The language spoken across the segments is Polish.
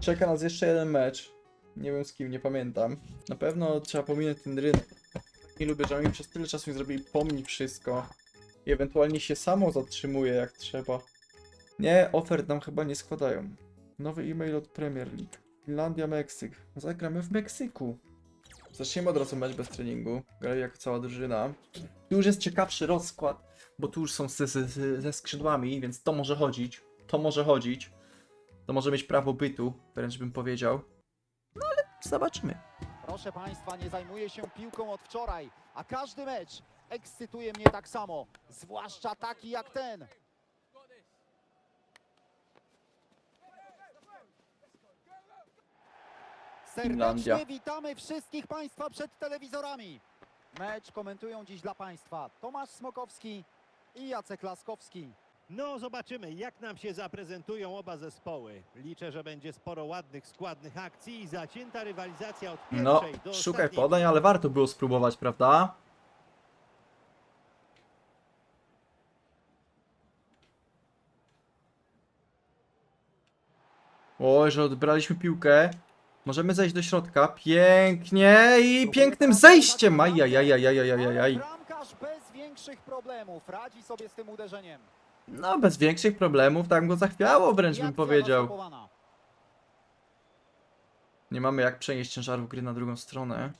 Czeka nas jeszcze jeden mecz. Nie wiem z kim, nie pamiętam. Na pewno trzeba pominąć ten rynek. Nie lubię, że oni przez tyle czasu mi zrobili pomni wszystko. I ewentualnie się samo zatrzymuje jak trzeba. Nie, ofert nam chyba nie składają. Nowy e-mail od Premier League. Finlandia, Meksyk. Zagramy w Meksyku. Zaczniemy od razu mecz bez treningu. Grali jako cała drużyna. Tu już jest ciekawszy rozkład, bo tu już są ze, ze, ze skrzydłami, więc to może chodzić. To może chodzić. To może mieć prawo bytu, wręcz bym powiedział. No ale zobaczymy. Proszę Państwa, nie zajmuję się piłką od wczoraj, a każdy mecz ekscytuje mnie tak samo, zwłaszcza taki jak ten. Finlandia. Serdecznie witamy wszystkich Państwa przed telewizorami. Mecz komentują dziś dla Państwa Tomasz Smokowski i Jacek Laskowski. No, zobaczymy, jak nam się zaprezentują oba zespoły. Liczę, że będzie sporo ładnych, składnych akcji i zacięta rywalizacja od No, pierwszej do szukaj ostatniej. podań, ale warto było spróbować, prawda? Oj, że odbraliśmy piłkę. Możemy zejść do środka. Pięknie i pięknym zejściem. Ajajajajajajajaj. Bramkarz bez większych problemów radzi sobie z tym uderzeniem. No, bez większych problemów, tak go zachwiało wręcz bym powiedział. Nie mamy jak przenieść ciężarów gry na drugą stronę.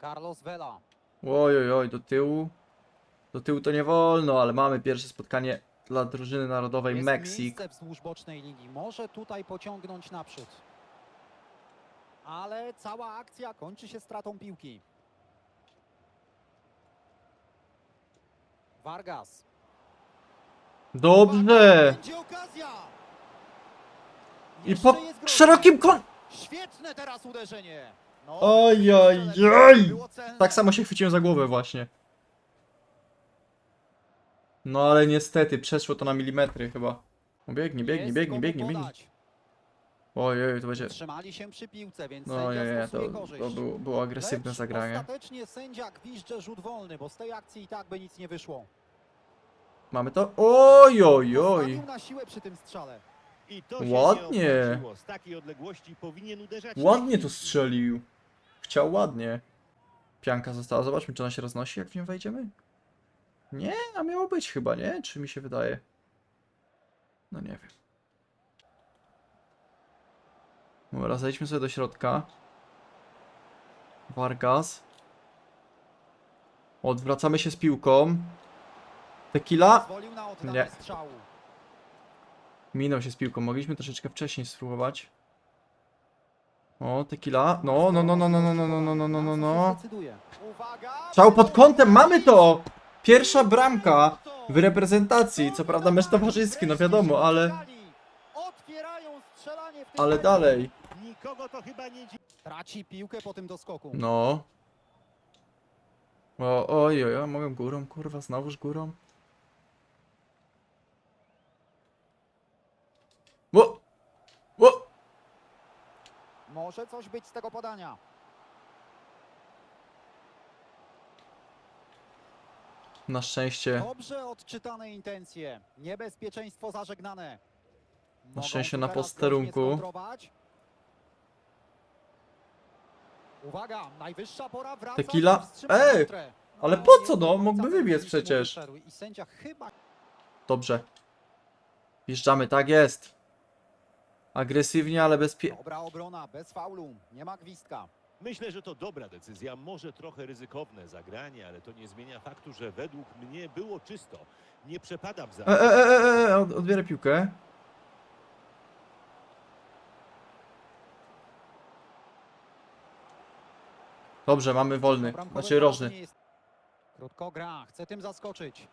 Carlos Vela. Oj, oj, oj, do tyłu. Do tyłu to nie wolno, ale mamy pierwsze spotkanie dla drużyny narodowej Jest Meksyk. wzdłuż bocznej linii. Może tutaj pociągnąć naprzód. Ale cała akcja kończy się stratą piłki. Vargas. Dobrze! Będzie okazja! I Jeszcze po jest szerokim kon... Świetne teraz uderzenie! No, Oj, oj, oj. było celne. Tak samo się chwyciłem za głowę właśnie. No ale niestety, przeszło to na milimetry chyba. O, biegnie, biegnie, Jest biegnie, komu biegnie, biegnie. podać. Oj, oj, to będzie... Trzymali się przy piłce, więc No sędzia nie, nie, to, stosuje korzyść. to było, było agresywne Lecz zagranie. ostatecznie sędzia gwizdże rzut wolny, bo z tej akcji i tak by nic nie wyszło. Mamy to? Oj, oj, oj. Postawił na siłę przy tym strzale. I to się Ładnie. opłaciło. Z takiej odległości powinien uderzać Ładnie lepiej. to strzelił. Chciał ładnie. Pianka została. Zobaczmy, czy ona się roznosi, jak w nią wejdziemy. Nie, a miało być chyba, nie? Czy mi się wydaje? No nie wiem. Dobra, zejdźmy sobie do środka. Vargas. Odwracamy się z piłką. Tequila. Pozwolił na oddanie Nie. strzału. Minął się z piłką. Mogliśmy troszeczkę wcześniej spróbować. O, tequila. No, no, no, no, no, no, no, no, no, no, no, no, no. Zdecyduje. Uwaga! Strzał pod kątem, mamy to! Pierwsza bramka w reprezentacji. Co prawda mecz towarzyski, no wiadomo, ale... Otwierają strzelanie w tym Ale meczu. dalej. Nikogo to chyba nie dziwi. Traci piłkę po tym doskoku. No. O, oj, oj, oj, mogę górą, kurwa, znowuż górą. Ło! Może coś być z tego podania. Na szczęście, Dobrze odczytane intencje. Niebezpieczeństwo zażegnane. Mogą szczęście tu na teraz posterunku. groźnie skontrować. Uwaga, najwyższa pora wraca. Tequila? powstrzymać Ej, kontrę. ale po co, do no? Mógłby wybiec przecież. wyszedł I sędzia chyba dobrze. Wjeżdżamy, tak jest. Agresywnie, ale bezpie... dobra obrona, bez faulu, nie ma gwizdka. Myślę, że to dobra decyzja. Może trochę ryzykowne zagranie, ale to nie zmienia faktu, że według mnie było czysto. Nie przepadam za... E, e, e, e, e, od- odbierę piłkę. Dobrze, mamy wolny, Bramkowy znaczy rożny. nie jest- Krótko gra, chce tym zaskoczyć.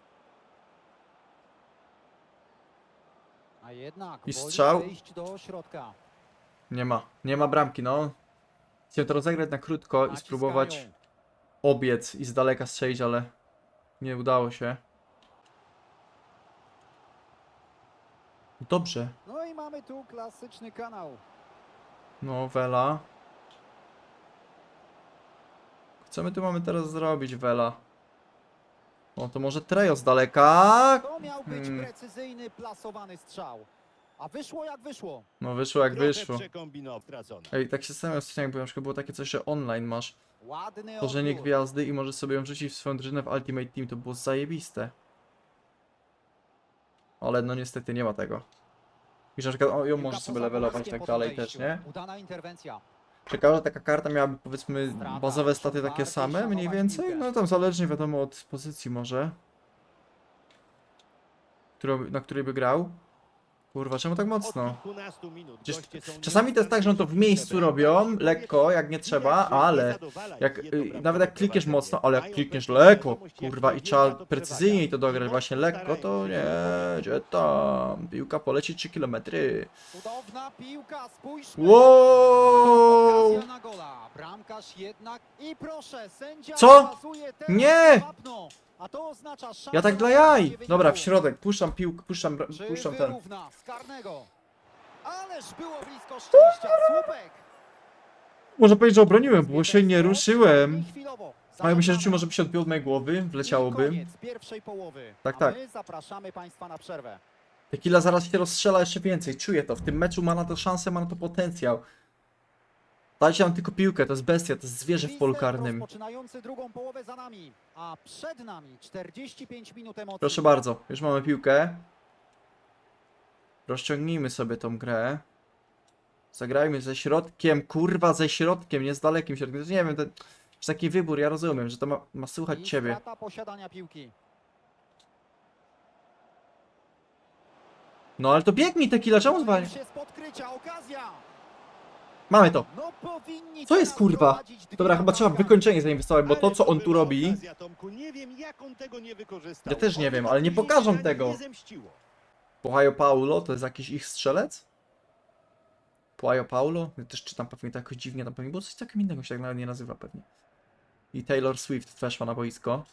A jednak I strzał? Nie ma, nie ma bramki, no. Chciałem to rozegrać na krótko i spróbować obiec i z daleka strzelić, ale nie udało się. Dobrze, No i mamy tu klasyczny kanał. no Vela. Co my tu mamy teraz zrobić, Vela? O, to może Trejo z daleka? To miał być Hmm. precyzyjny, plasowany strzał. A wyszło jak wyszło. No wyszło jak wyszło. przekombinował. Ej, tak się zastanawiam, co jakby na przykład było takie coś, że online masz Ładny tworzenie odbiór. gwiazdy i możesz sobie ją wrzucić w swoją drużynę w Ultimate Team, to było zajebiste. Ale no niestety nie ma tego. I że na przykład o, ją Piłka możesz sobie poza levelować i tak dalej podejściu. też, nie? Udana interwencja. Ciekawe, że taka karta miałaby powiedzmy bazowe staty takie same mniej więcej, no tam zależnie wiadomo od pozycji może. Którą, na której by grał. Kurwa, czemu tak mocno? Przecież czasami to jest tak, że on to w miejscu robią, lekko, jak nie trzeba, ale jak, y, nawet jak klikniesz mocno, ale jak klikniesz lekko, kurwa, i trzeba precyzyjniej to dograć właśnie lekko, to nie, gdzie tam, piłka poleci 3 km. Wow! Co? Nie! A to oznacza szansę Ja tak dla jaj! Dobra, w środek, puszczam piłkę, puszczam, Czy puszczam ten. wyrówna z karnego? Ależ było blisko szczęścia, słupek. Można powiedzieć, że obroniłem, bo się nie ruszyłem. Chwilowo. A jakby się Zażegnamy. rzucił, może by się odbił od mojej głowy, wleciałoby. koniec pierwszej połowy. Tak, A tak. my zapraszamy Państwa na przerwę. Tequila zaraz się rozstrzela jeszcze więcej, czuję to. W tym meczu ma na to szansę, ma na to potencjał. Dajcie nam tylko piłkę, to jest bestia, to jest zwierzę w polu karnym. Rozpoczynający drugą połowę za nami, a przed nami 45 minut emocji. Proszę bardzo, już mamy piłkę. Rozciągnijmy sobie tą grę. Zagrajmy ze środkiem, kurwa, ze środkiem, nie z dalekim środkiem. Nie wiem, to jest taki wybór, ja rozumiem, że to ma, ma słuchać I ciebie. strata posiadania piłki. No ale to biegnij Tequila, czemu zwalnia? się z podkrycia, okazja! Mamy to. No Co jest, kurwa? Dobra, chyba trzeba wykończenie zainwestować, bo to co on tu robi. Ja też nie wiem, ale nie pokażą tego. Puhajo Paulo, to jest jakiś ich strzelec? Puhajo Paulo? Ja też czytam pewnie to jakoś dziwnie, tam pewnie było coś takiego innego, się tak nawet nie nazywa pewnie. I Taylor Swift weszła na boisko.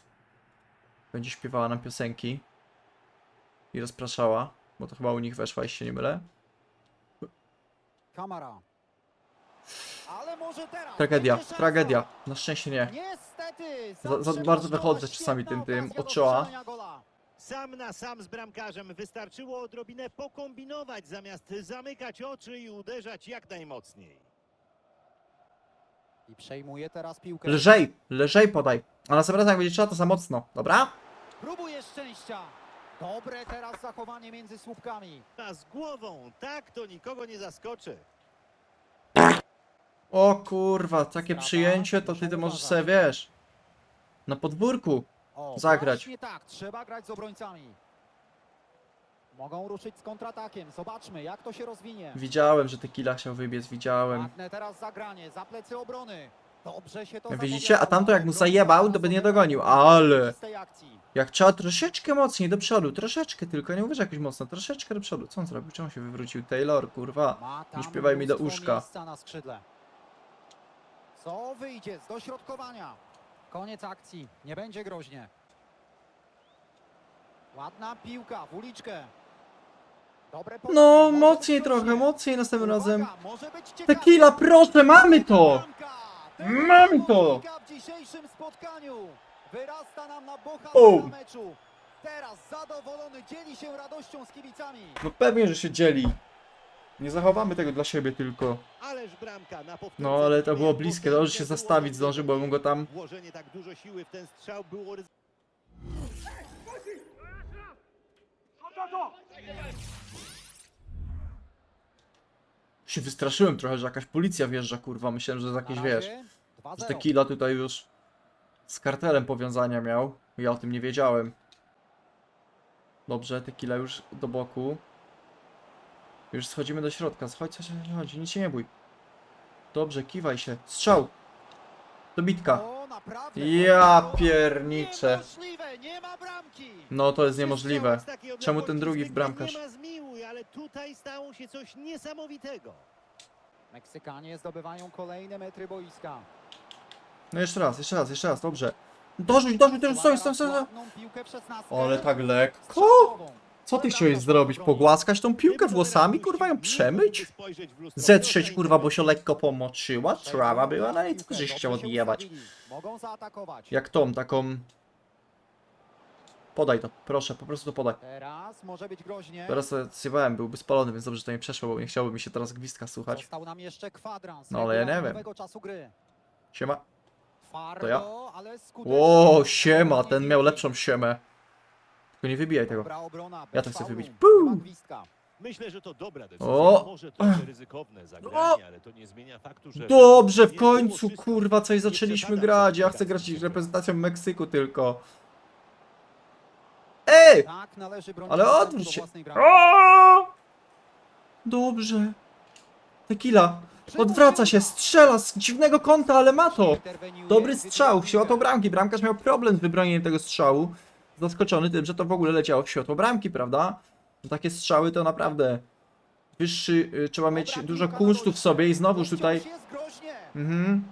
Będzie śpiewała nam piosenki. I rozpraszała, bo to chyba u nich weszła, jeśli się nie mylę. Kamara. Ale może teraz. Tragedia, tragedia. Na szczęście nie. Niestety. Za- za bardzo wychodzę czasami tym- tym okazja od do czoła. strzelania gola. Sam na sam z bramkarzem wystarczyło odrobinę pokombinować, zamiast zamykać oczy i uderzać jak najmocniej. I przejmuje teraz piłkę. Lżej, lżej podaj. A następnym razem jak będzie trzeba, to za mocno, dobra? Próbuje szczęścia. Dobre teraz zachowanie między słupkami. A z głową, tak to nikogo nie zaskoczy. O kurwa, takie przyjęcie, to ty, ty możesz sobie, wiesz, na podwórku. O, Zagrać. Właśnie tak, trzeba grać z obrońcami. Mogą ruszyć z kontratakiem. Zobaczmy, jak to się rozwinie. Widziałem, że Tequila chciał wybiec, widziałem. Ładne teraz zagranie, za plecy obrony. Dobrze się to Widzicie? zapowiadało. A tamto jak mu zajebał, to by nie dogonił, ale- z tej akcji. Jak trzeba troszeczkę mocniej do przodu, troszeczkę tylko, nie że jakoś mocno, troszeczkę do przodu. Co on zrobił? Czemu się wywrócił? Taylor, kurwa. Ma tam Nie śpiewaj mi do mnóstwo uszka. miejsca na skrzydle. Co wyjdzie z dośrodkowania? Koniec akcji, nie będzie groźnie. Ładna piłka w uliczkę. Dobre No, mocniej trochę, mocniej następnym Uwaga, razem. może być ciekawie. Tequila, proszę, mamy to! Mamy to! W dzisiejszym spotkaniu. Wyrasta nam na bohatera Bum. meczu. Teraz zadowolony dzieli się radością z kibicami. No pewnie, że się dzieli. Nie zachowamy tego dla siebie tylko. No, ale to było bliskie, dobrze się zastawić zdążył, bo bym go tam... Tak. Się wystraszyłem trochę, że jakaś policja wjeżdża, kurwa. Myślałem, że Na wiesz... razie 2-0. Że Tequila tutaj już z kartelem powiązania miał. Ja o tym nie wiedziałem. Dobrze, Tequila już do boku. Już schodzimy do środka. Chodź, chodź, chodź, chodź, nic się nie bój. Dobrze, kiwaj się. Strzał! Dobitka. Ja pierniczę. No to jest niemożliwe. Czemu ten drugi bramkarz? Nie ma zmiłuj, ale tutaj stało się coś niesamowitego. Meksykanie zdobywają kolejne metry boiska. No jeszcze raz, jeszcze raz, jeszcze raz, dobrze. Dorzuć, dorzuć, dorzuć, stoi, stoi, stoi. Ładną piłkę w szesnastkę. Ale tak lekko? Co ty chciałeś zrobić? Pogłaskać tą piłkę włosami, kurwa, ją przemyć? Zetrzeć, kurwa, bo się lekko pomoczyła? Trawa była, no i ty żeś chciał odjebać. Jak tą, taką... Podaj to, proszę, po prostu to podaj. Teraz może być groźnie. Teraz zjebałem, byłby spalony, więc dobrze, że to nie przeszło, bo nie chciałoby mi się teraz gwizdka słuchać. No, ale ja nie wiem. Siema. Twardo, ja? O, siema, ten miał lepszą siemę. Tylko nie wybijaj tego. Dobra obrona, Ja bez to chcę faulu. wybić. Puu! Myślę, że to dobra decyzja. O! Może trochę ryzykowne zagranie, ale to nie zmienia faktu, że... Dobrze, w końcu, kurwa, coś zaczęliśmy grać. Ja z chcę grać aplikacji. reprezentacją Meksyku tylko. Ej! Tak należy bronić Ale odwróć do się. własnej bramki. O! Dobrze. Tequila. Odwraca się, strzela z dziwnego kąta, ale ma to. Interweniuje, Dobry strzał, w piłkę. światło bramki. Bramkarz miał problem z wybronieniem tego strzału. Zaskoczony tym, że to w ogóle leciało w światło bramki, prawda? No takie strzały to naprawdę wyższy, y, trzeba mieć Dobra dużo kunsztu w sobie i znowuż tutaj... jest groźnie. Mhm.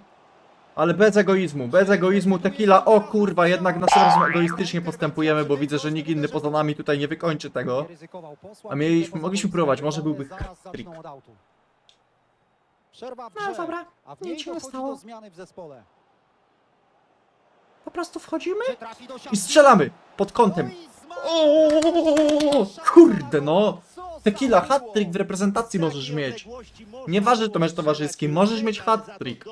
Ale bez egoizmu, bez egoizmu tequila. O kurwa, jednak na coraz egoistycznie postępujemy, bo widzę, że nikt inny poza nami tutaj nie wykończy tego. A mieliśmy- mogliśmy próbować, może byłby. Przerwa w No dobra, nic się nie stało. zmiany w zespole. Po prostu wchodzimy i strzelamy pod kątem. No! O, kurde no. Tequila, hat-trick w reprezentacji możesz mieć. Nieważne, było to mecz towarzyski, możesz mieć hat-trick.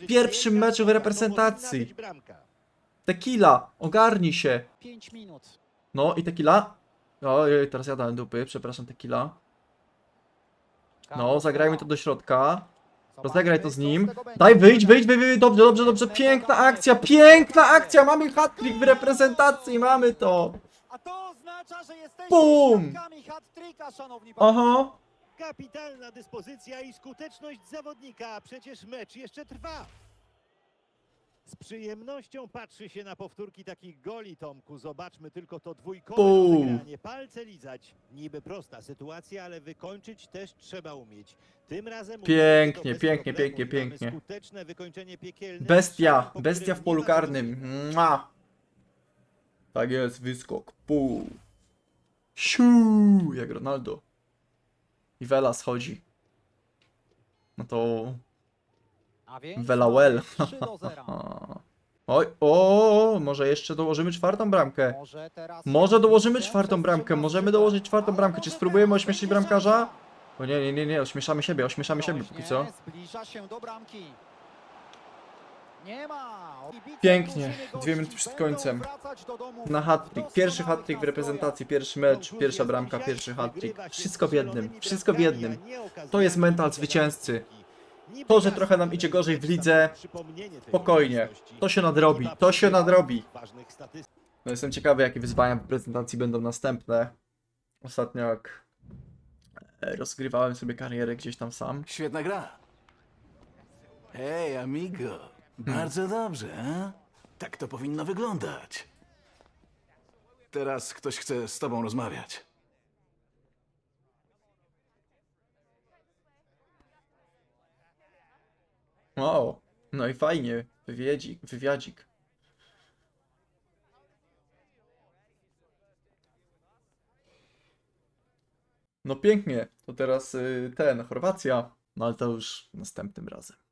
W pierwszym meczu w reprezentacji. Tequila, ogarnij się. No i tequila. Ojej, teraz ja dałem dupy, przepraszam tequila. No, zagrajmy to do środka. Rozegraj to z nim. Daj, wyjdź, wyjdź, wyjdź, wyjdź, dobrze, dobrze, dobrze, piękna akcja, piękna akcja, mamy hat-trick w reprezentacji, mamy to. A to oznacza, że jesteśmy Bum! hat-tricka, szanowni. Aha, Kapitalna dyspozycja i skuteczność zawodnika, a przecież mecz jeszcze trwa. Z przyjemnością patrzy się na powtórki takich goli, Tomku. Zobaczmy tylko to dwójkowe Bum. rozegranie. Palce lizać. Niby prosta sytuacja, ale wykończyć też trzeba umieć. Tym razem Pięknie, uczynił to bez pięknie, pięknie, mamy pięknie. Skuteczne wykończenie piekielnym bestia, po bestia którym w nie polu ma karnym. Mua. Tak jest, wyskok, pół. Siu, jak Ronaldo. I Vela schodzi. No to A więc Vela well. mamy 3 do 0. Oj, o, może jeszcze dołożymy czwartą bramkę. Może dołożymy czwartą bramkę, możemy tak. dołożyć czwartą Ale bramkę. Czy spróbujemy ośmieszyć bramkarza? O nie, nie, nie, nie, ośmieszamy siebie, ośmieszamy siebie póki co. Pięknie, dwie minuty przed końcem. Na w hat-trick, pierwszy hat-trick w reprezentacji, pierwszy mecz, pierwsza bramka, pierwszy hat-trick. Wszystko w jednym, wszystko w jednym. To jest mental zwycięzcy. To, że trochę nam idzie gorzej w lidze, spokojnie. To się nadrobi, to się nadrobi. No jestem ciekawy, jakie wyzwania w prezentacji będą następne. Ostatnio jak e, rozgrywałem sobie karierę gdzieś tam sam. Świetna gra. Hej, amigo. Bardzo dobrze, a? Tak to powinno wyglądać. Teraz ktoś chce z tobą rozmawiać. O, no i fajnie, wywiedzik, wywiadzik. No pięknie, to teraz y, ten, Chorwacja. No ale to już następnym razem.